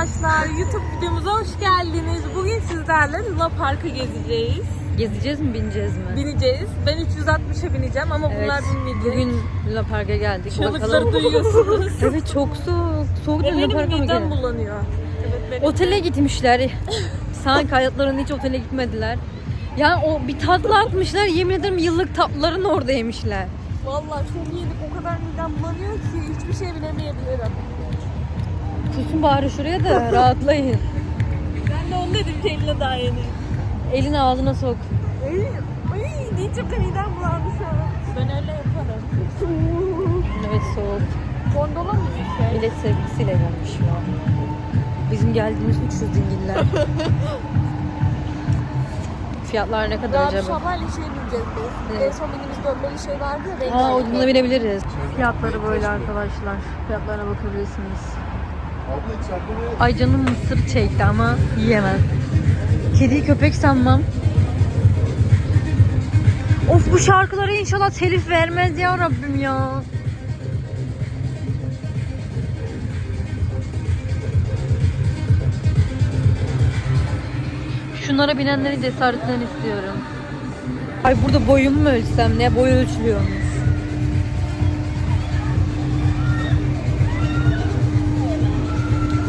arkadaşlar. YouTube videomuza hoş geldiniz. Bugün sizlerle Luna Park'ı gezeceğiz. Gezeceğiz mi bineceğiz mi? Bineceğiz. Ben 360'a bineceğim ama bunlar binmeyecek. Bugün Luna Park'a geldik. Çığlıkları duyuyorsunuz. Evet çok soğuk. Soğuk Luna Park'a mı gelin? bulanıyor. Evet benim. Otele gitmişler. Sanki hayatlarında hiç otele gitmediler. Ya o bir tatlı atmışlar. Yemin ederim yıllık tatlıların orada yemişler. Vallahi çok yedik. O kadar midem bulanıyor ki hiçbir şey bilemeyebilirim. Susun bari şuraya da rahatlayın. Ben de onu dedim kendine daha yeni. Elini ağzına sok. Ay, ay diyeceğim de midem bulandı şu an. Ben öyle yaparım. Evet soğuk. Gondola mı gitsek? Millet sevgilisiyle gelmiş ya. Bizim geldiğimiz 300 dingiller. Fiyatlar ne kadar Daha acaba? şabayla şey bineceğiz biz. Evet. En son bindiğimiz dönmeli şey vardı ya. renk Aa buna binebiliriz. Fiyatları böyle arkadaşlar. Fiyatlarına bakabilirsiniz. Ay canım mısır çekti ama yiyemem. Kediyi köpek sanmam. Of bu şarkılara inşallah telif vermez ya Rabbim ya. Şunlara binenleri cesaretten istiyorum. Ay burada boyumu mu ölçsem ne? Boy ölçülüyormuş.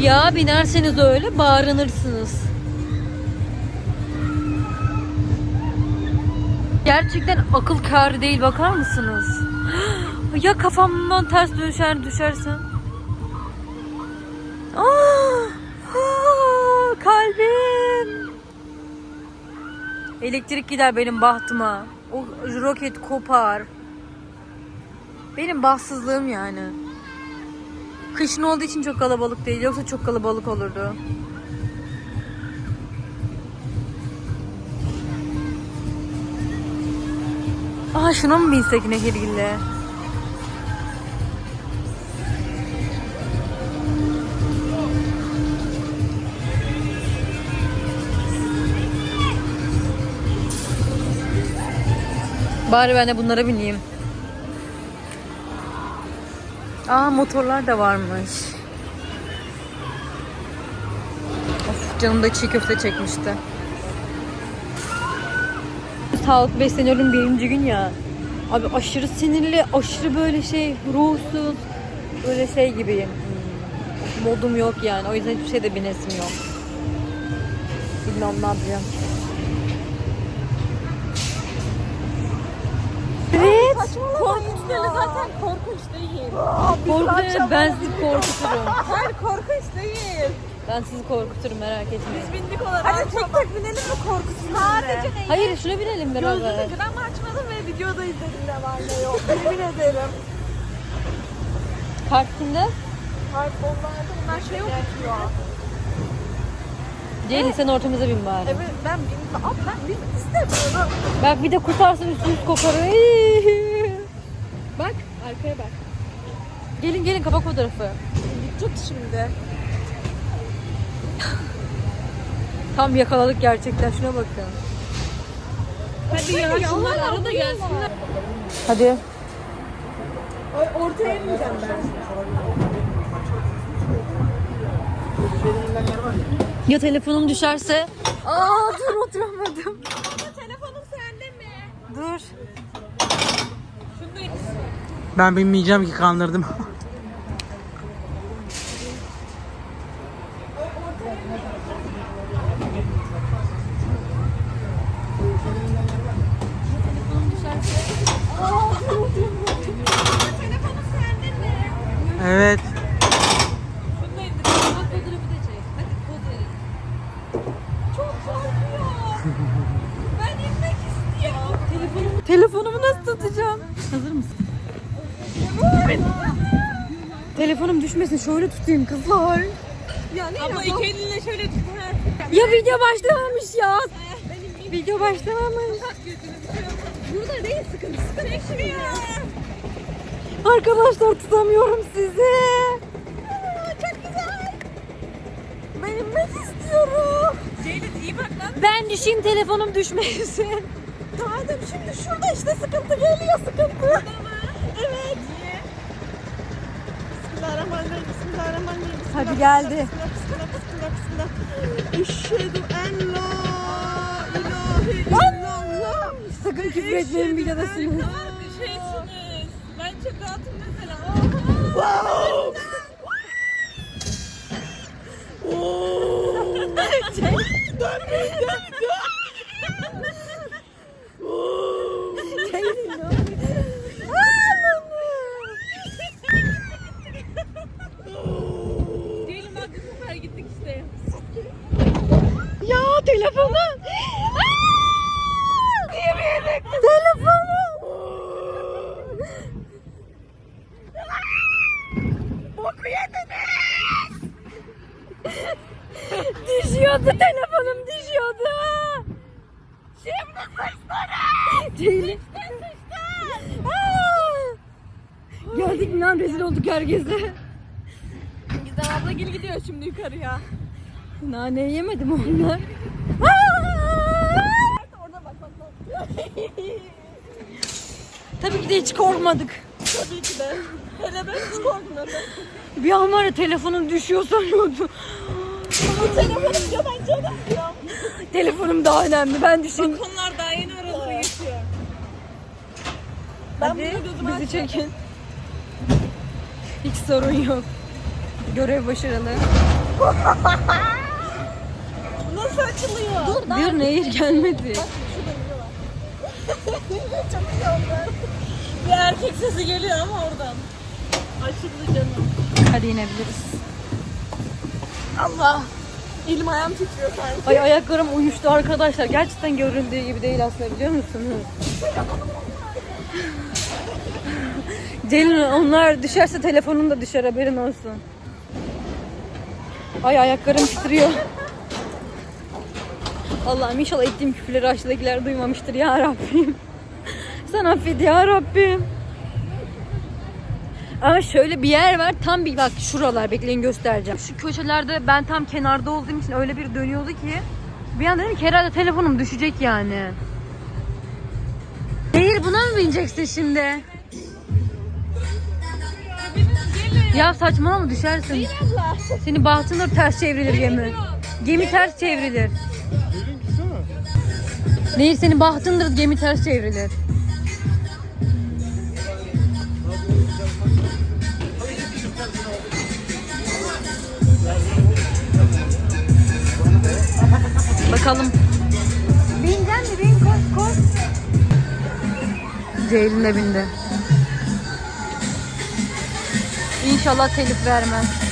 Ya binerseniz öyle bağırınırsınız. Gerçekten akıl kârı değil bakar mısınız? Ya kafamdan ters düşer düşersen? Aa, aa, kalbim. Elektrik gider benim bahtıma. O roket kopar. Benim bahtsızlığım yani. Kışın olduğu için çok kalabalık değil. Yoksa çok kalabalık olurdu. Aa şuna mı binsek nehirgille? Bari ben de bunlara bineyim. Aa motorlar da varmış. Of canım da çiğ köfte çekmişti. Sağlıklı besleniyorum birinci gün ya. Abi aşırı sinirli, aşırı böyle şey ruhsuz. Böyle şey gibiyim. Hmm, Modum yok yani. O yüzden hiçbir şey de binesim yok. Bilmem ne yapacağım. Evet. Korkunçları zaten korkunç değil. Korkutuyorum. Ben sizi korkuturum. Hayır korkunç değil. Ben sizi korkuturum merak etmeyin. Bindik olarak. Hadi tek tek binelim mi korkusuz? Sadece ne? Hayır şuna binelim beraber. Gözünü gram açmadım ve videoda izledim ne var ne yok. Yemin ederim. Kart kimde? Hayır onlarda bunlar şey okutuyor. Ceylin sen ortamıza bin bari. Evet ben bin, Aa, ben binmek istemiyorum. Bak bir de kusarsın üstünüz kokar. Bak arkaya bak. Gelin gelin kapak fotoğrafı. Tut şimdi. Tam yakaladık gerçekten şuna bakın. Hadi ya şunlar arada gelsinler. Hadi. Ay, ortaya ineceğim ben. Ya telefonum düşerse? Aa dur oturamadım. Telefonun sende mi? Dur. Ben bilmeyeceğim ki kandırdım. Telefonun sende mi? Evet. Çok korkuyor. ben inmek istiyorum. Telefonumu nasıl tutacağım? Hazır mısın? Telefonum düşmesin şöyle tutayım kızlar. Yani Ama iki elinle şöyle tut. Ya video başlamamış ya. Video başlamamış. Burada değil sıkıntı sıkıntı. Çekmiyor. Arkadaşlar tutamıyorum sizi. Çok güzel. Ben inmek istiyorum. Ceylin iyi bak lan. Ben düşeyim telefonum düşmesin. Tamam şimdi şurada işte sıkıntı geliyor sıkıntı. Evet. Niye? Bismillahirrahmanirrahim. Bismillahirrahmanirrahim. Hadi geldi. Bismillah, bismillah, bismillah, bismillah. Eşhedü en la ilahe illallah. Sakın küfür etmeyin videodasınız. Şeysiniz. Ben çok rahatım mesela. Diyelim bak bu sefer gittik işte. Ya telefonum. Telefonum. Boku yediniz. düşüyordu telefonum düşüyordu. Şimdi. Ceylin. Aa! Geldik mi lan rezil olduk herkese. Gizem abla gel gidiyor şimdi yukarıya. Nane yemedim onlar. Orada bak bak bak. Tabii ki de hiç korkmadık. Tabii ki de. Hele ben hiç korkmadım. Bir an var ya telefonum düşüyor sanıyordum. Telefonum yalan canım ya. Telefonum daha önemli. Ben düşün. Konular daha yeni oralara geçiyor. Ben Hadi bunu gözüme bizi çekin. Hiç sorun yok. Görev başarılı. Açılıyor? Dur. Bir nehir gelmedi. Bir erkek sesi geliyor ama oradan. Aşırı canım. Hadi inebiliriz. Allah. Elim ayağım titriyor sanki. Ay ayaklarım uyuştu arkadaşlar. Gerçekten göründüğü gibi değil aslında biliyor musunuz? Celin onlar düşerse telefonun da düşer haberin olsun. Ay ayaklarım titriyor. Allah'ım inşallah ettiğim küfürleri aşağıdakiler duymamıştır ya Rabbim. Sen affet ya Rabbim. Ama şöyle bir yer var tam bir bak şuralar bekleyin göstereceğim. Şu köşelerde ben tam kenarda olduğum için öyle bir dönüyordu ki bir an dedim ki herhalde telefonum düşecek yani. Değil buna mı bineceksin şimdi? Ya saçmalama düşersin. Seni bahtındır ters çevrilir gemi. Gemi ters çevrilir. Değil senin bahtındır gemi ters çevrilir. Bakalım. Bineceksin mi? Bin koş koş. Ceylin de bindi. İnşallah telif vermez.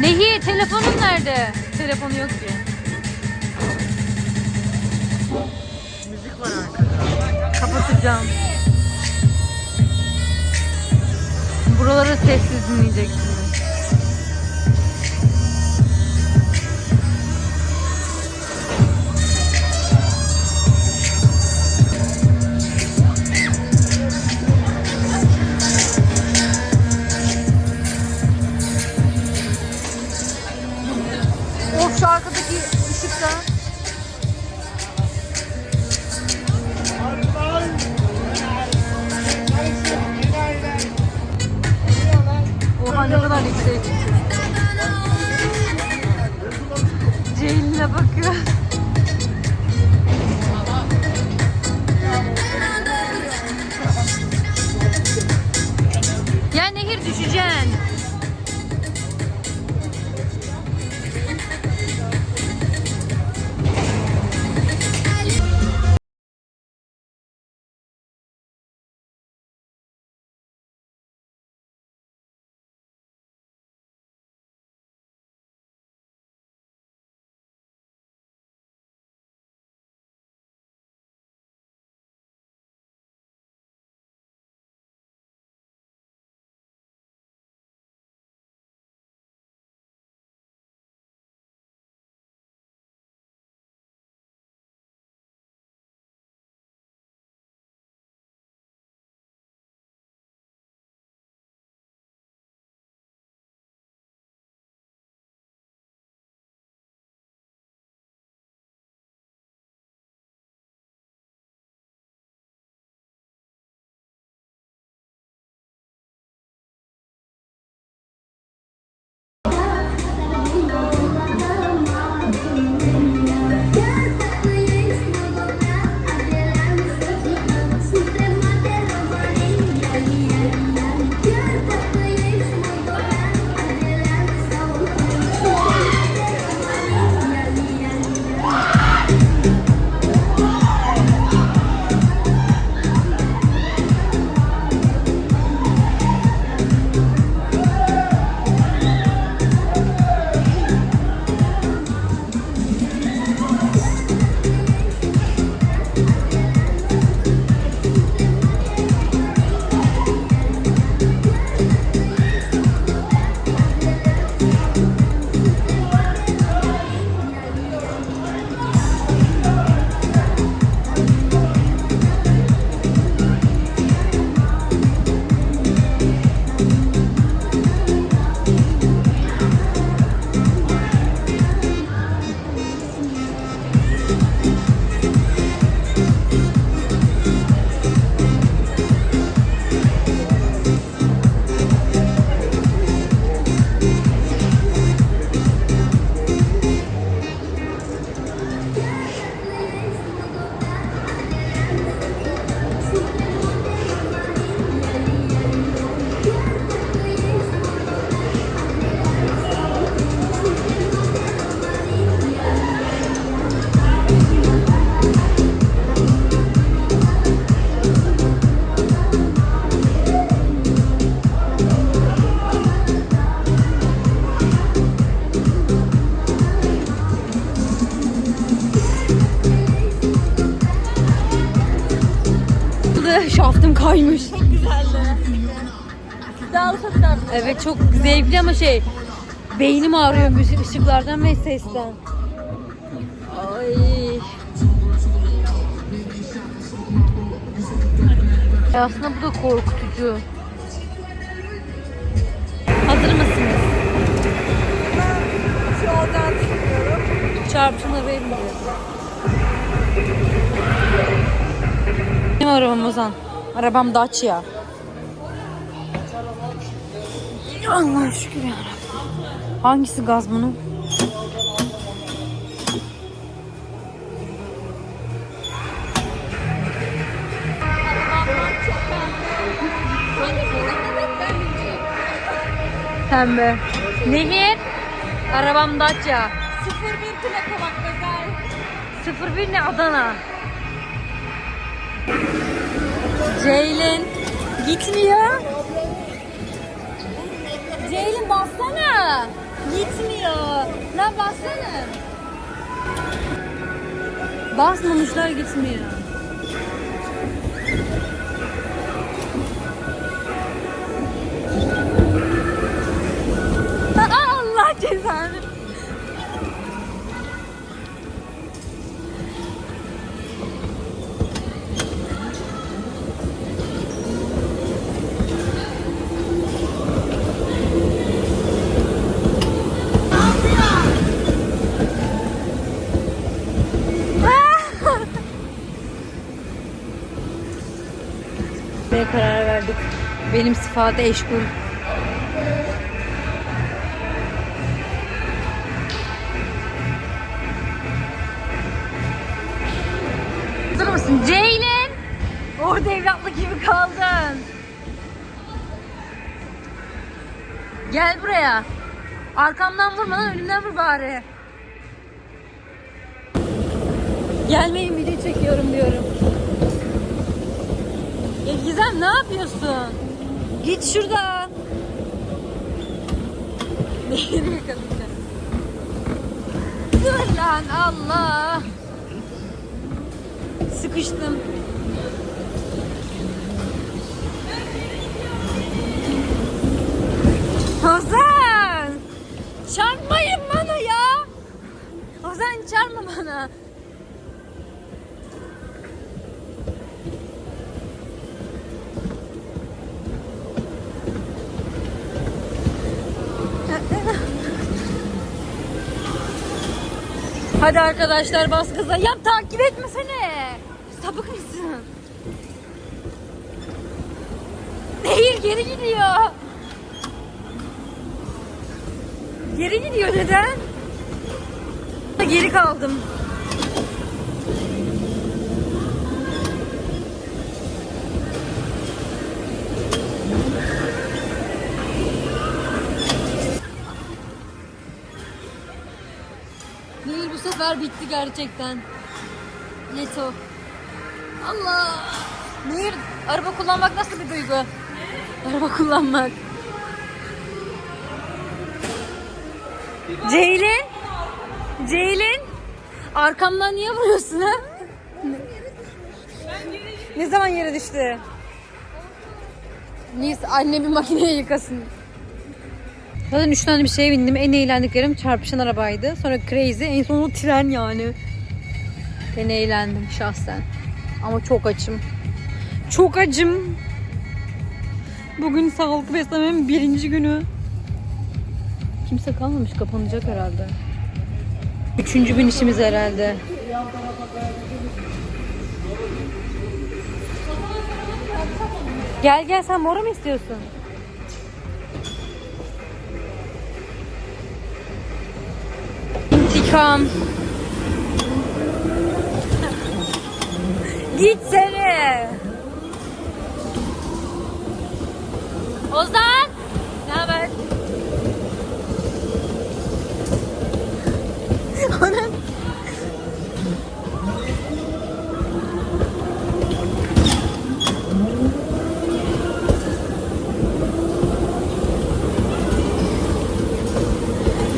Nehi telefonun nerede? Telefonu yok ki. Müzik var arkada. Kapatacağım. Buraları sessiz dinleyeceksiniz. Evet çok zevkli ama şey beynim ağrıyor müzik ışıklardan ve sesten. Ay. Ya aslında bu da korkutucu. Hazır mısınız? Şu olacağını düşünüyorum. Çarpışmaları verin Benim arabam Ozan. Arabam Dacia. Allah şükür ya Hangisi gaz bunun? Pembe. Nehir. Arabam Dacia. 01 plaka bak özel. 01 ne Adana? Ceylin gitmiyor. Ceylin bassana. Gitmiyor. Lan bassana. Basmamışlar gitmiyor. Allah cezanı. Benim sıfatı eşkul. Hazır mısın? Ceylin! Orada evlatlık gibi kaldın. Gel buraya. Arkamdan vurma lan önümden vur bari. Gelmeyin video çekiyorum diyorum. Ya Gizem ne yapıyorsun? Git şuradan. Nehri yakalayacağım. Dur lan Allah. Sıkıştım. Ozan! Çarpmayın bana ya! Ozan çarpma bana. Hadi arkadaşlar bas gaza. Yap takip etmesene. Sapık mısın? Nehir geri gidiyor. Geri gidiyor neden? Geri kaldım. Sefer bitti gerçekten. Neto. Allah. Nehir araba kullanmak nasıl bir duygu? Araba kullanmak. Ceylin. Ceylin. Arkamdan niye vuruyorsun ha? Ne zaman yere düştü? Neyse annem bir makineye yıkasın. Zaten üç tane bir şeye bindim. En eğlendiklerim çarpışan arabaydı. Sonra crazy. En sonu tren yani. Ben eğlendim şahsen. Ama çok açım. Çok acım. Bugün sağlıklı beslenmemin birinci günü. Kimse kalmamış. Kapanacak herhalde. Üçüncü gün işimiz herhalde. Gel gel sen mora mı istiyorsun? İntikam. Gitsene. Ozan. Ne haber? Anam.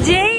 Ceylin.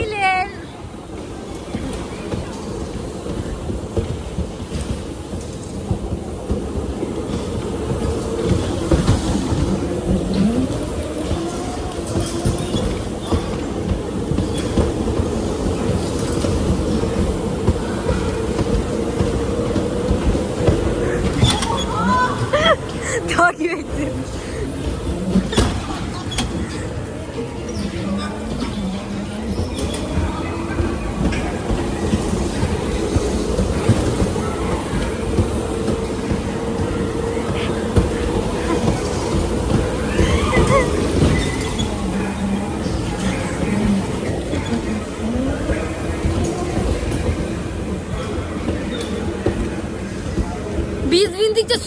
Biz bindikçe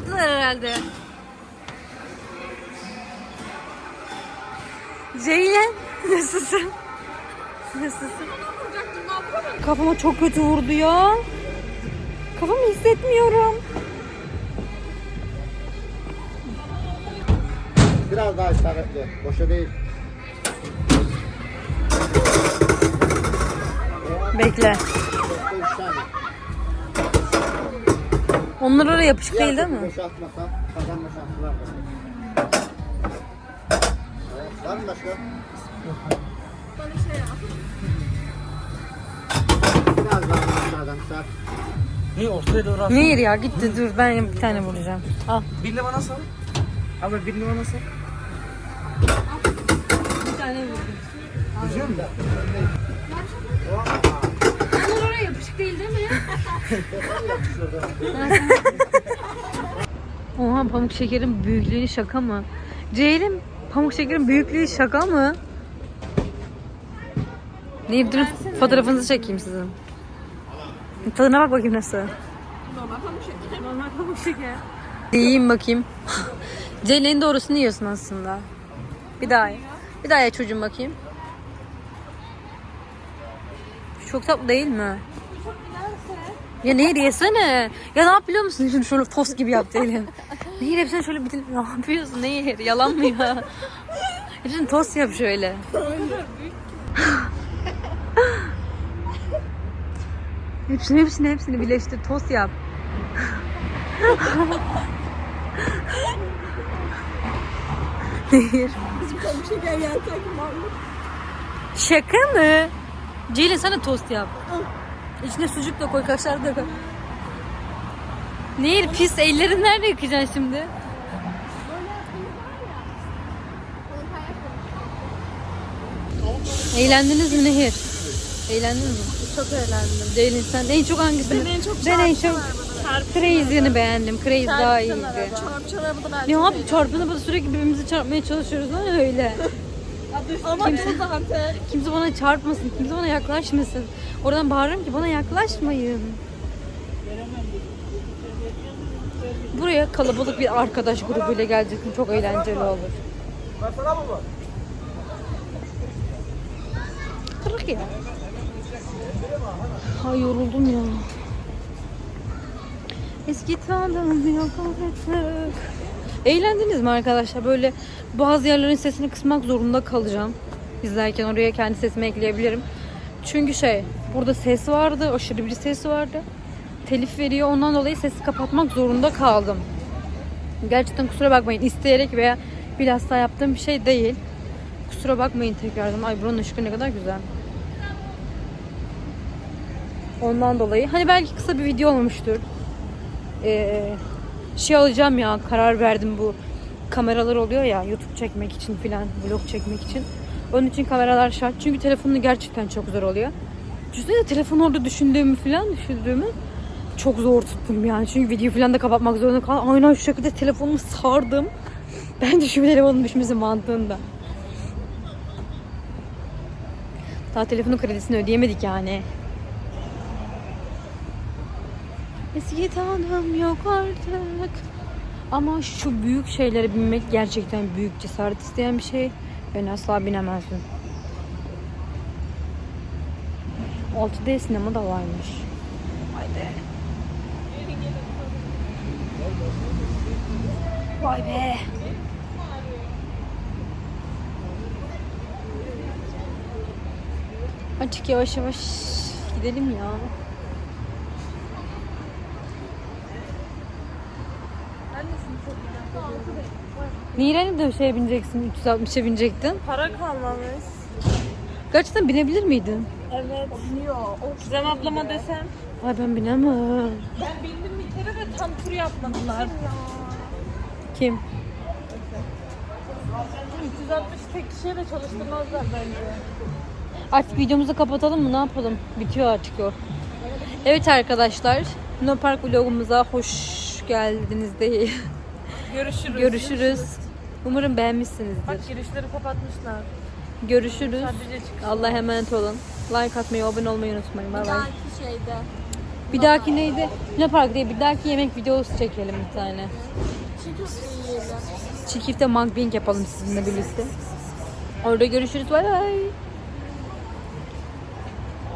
kısalttılar herhalde. Ceylin nasılsın? Nasılsın? Kafama çok kötü vurdu ya. Kafamı hissetmiyorum. Biraz daha isabetli. Boşa değil. Bekle. Onlar oraya yapışık değil değil mi? Boşaltmasan kazanma şansı var. Evet, var mı başka? Biraz daha aşağıdan sar. Ne ortaya doğru at. Nehir ya gitti dur ben bir tane vuracağım. Al. Birini bana sal. Abi birini bana sal. Bir tane vurdum. Biliyor musun? Onlar oraya yapışık değil değil mi? Oha pamuk şekerin büyüklüğü şaka mı? Ceylin pamuk şekerin büyüklüğü şaka mı? Neyip durun fotoğrafınızı çekeyim sizin. Tadına bak bakayım nasıl. Normal pamuk şeker. Normal pamuk şeker. Yiyeyim bakayım. Ceylin en doğrusunu yiyorsun aslında. Bir daha ye. Bir daha ye çocuğum bakayım. Çok tatlı değil mi? Ya Nehir yesene. Ya ne yapıyor musun? Şimdi şöyle tost gibi yap Ceylin. Nehir hep sen şöyle bir ne yapıyorsun Nehir? Yalan mı ya? Şimdi tost yap şöyle. hepsini hepsini hepsini birleştir tost yap. Nehir. Şaka mı? Ceylin sana tost yap. İçine sucuk da koy, kaşar da koy. Nehir pis ellerini nerede yıkayacaksın şimdi? Eğlendiniz mi Nehir? Eğlendiniz mi? Çok eğlendim. Ceylin sen en çok hangisini? Ben en çok ben en çok Crazy'ni beğendim. Crazy daha iyiydi. Çarp çarabı da ben Ne abi çarpını burada sürekli birbirimizi çarpmaya çalışıyoruz lan öyle. Ama kimse zaten. Kimse bana çarpmasın, kimse bana yaklaşmasın. Oradan bağırıyorum ki bana yaklaşmayın. Buraya kalabalık bir arkadaş grubuyla geleceksin. Çok eğlenceli olur. Kırık ya. Ay yoruldum ya. Eski tanıdığım yok artık. Eğlendiniz mi arkadaşlar? Böyle bazı yerlerin sesini kısmak zorunda kalacağım. İzlerken oraya kendi sesimi ekleyebilirim. Çünkü şey, burada ses vardı, aşırı bir ses vardı. Telif veriyor, ondan dolayı sesi kapatmak zorunda kaldım. Gerçekten kusura bakmayın, isteyerek veya bilhassa yaptığım bir şey değil. Kusura bakmayın tekrardan. Ay buranın ışığı ne kadar güzel. Ondan dolayı. Hani belki kısa bir video olmuştur. Ee, şey alacağım ya karar verdim bu kameralar oluyor ya YouTube çekmek için filan vlog çekmek için. Onun için kameralar şart. Çünkü telefonun gerçekten çok zor oluyor. Düşünsene telefonu orada düşündüğümü filan düşündüğümü çok zor tuttum yani. Çünkü video filan da kapatmak zorunda kaldım. Aynen şu şekilde telefonumu sardım. Bence şu telefonun düşmesi mantığında. Daha telefonun kredisini ödeyemedik yani. Eski tanrım yok artık. Ama şu büyük şeylere binmek gerçekten büyük cesaret isteyen bir şey. Ben asla binemezdim. 6D sinema da varmış. Vay be. Vay be. Açık yavaş yavaş gidelim ya. Niren'e de şeye bineceksin, 360'a binecektin. Para kalmamış. Gerçekten binebilir miydin? Evet. Biniyor. Gizem ablama desem. Ay ben binemem. Ben bindim bir kere de tam tur yapmadılar. Kim? 360 tek kişiye de çalıştırmazlar bence. Artık videomuzu kapatalım mı? Ne yapalım? Bitiyor artık o. Evet arkadaşlar. No Park vlogumuza hoş geldiniz değil. Görüşürüz. Görüşürüz. Umarım beğenmişsinizdir. Bak girişleri kapatmışlar. Görüşürüz. Sadece çıkış. Allah'a emanet olun. Like atmayı, abone olmayı unutmayın. Bay bay. şeyde. Bir dahaki neydi? Ne park diye bir dahaki yemek videosu çekelim bir tane. Çiğ köfte mukbang yapalım sizinle birlikte. Orada görüşürüz. Bay bay.